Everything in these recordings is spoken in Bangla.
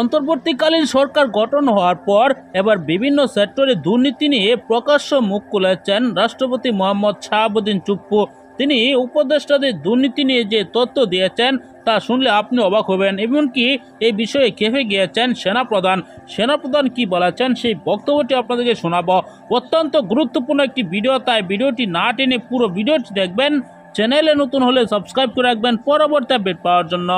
অন্তর্বর্তীকালীন সরকার গঠন হওয়ার পর এবার বিভিন্ন সেক্টরে দুর্নীতি নিয়ে প্রকাশ্য মুখ খুলেছেন রাষ্ট্রপতি মোহাম্মদ শাহাবুদ্দিন চুপ্পু। তিনি উপদেষ্টাদের দুর্নীতি নিয়ে যে তথ্য দিয়েছেন, তা শুনলে আপনি অবাক হবেন। এমনকি এই বিষয়ে খেপে গিয়েছেন সেনাপ্রধান। সেনাপ্রধান কি বলেছেন সেই বক্তব্যটি আপনাদেরকে শোনাবো। অত্যন্ত গুরুত্বপূর্ণ একটি ভিডিও, তাই ভিডিওটি না টেনে পুরো ভিডিওটি দেখবেন। চ্যানেলে নতুন হলে সাবস্ক্রাইব করে রাখবেন পরবর্তী আপডেট পাওয়ার জন্য।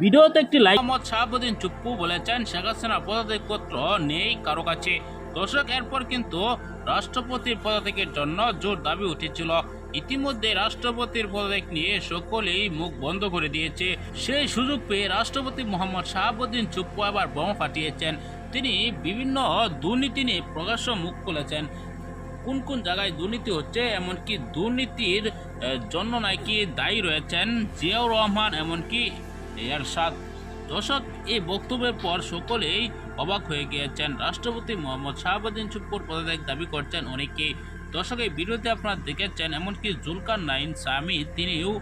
ভিডিওতে একটি লাইক। মোহাম্মদ শাহাবুদ্দিন চুপ্পু বলেছেন, শেখ হাসিনা পদাধিপত্র নেই কারও কাছে। দর্শক, এরপর কিন্তু রাষ্ট্রপতির পদত্যাগের জন্য জোর দাবি উঠেছিল। ইতিমধ্যে রাষ্ট্রপতির পদত্যাগ নিয়ে সকলেই মুখ বন্ধ করে দিয়েছে। সেই সুযোগ পেয়ে রাষ্ট্রপতি মোহাম্মদ শাহাবুদ্দিন চুপ্পু আবার বোমা ফাটিয়েছেন। তিনি বিভিন্ন দুর্নীতি নিয়ে প্রকাশ্য মুখ খুলেছেন। কোন কোন জায়গায় দুর্নীতি হচ্ছে, এমনকি দুর্নীতির জন্য নাকি দায়ী রয়েছেন জিয়াউর রহমান, এমনকি এরশাদ। দর্শক, এই বক্তব্যের পর সকলেই অবাক হয়ে গিয়েছেন। রাষ্ট্রপতি মোহাম্মদ শাহাবুদ্দিন চুপ্পুর পদত্যাগ দাবি করছেন অনেকে। দর্শক, এই ভিডিওতে আপনারা দেখেছেন, এমনকি জুলকার নাইন স্বামী, তিনিও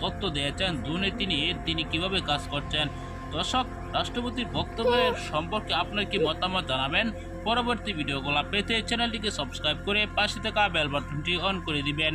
তথ্য দিয়েছেন, দুর্নীতি নিয়ে তিনি কীভাবে কাজ করছেন। দর্শক, রাষ্ট্রপতির বক্তব্যের সম্পর্কে আপনার কি মতামত জানাবেন? পরবর্তী ভিডিওগুলো পেতে চ্যানেলটিকে সাবস্ক্রাইব করে পাশে থাকা বেল বাটনটি অন করে দিবেন।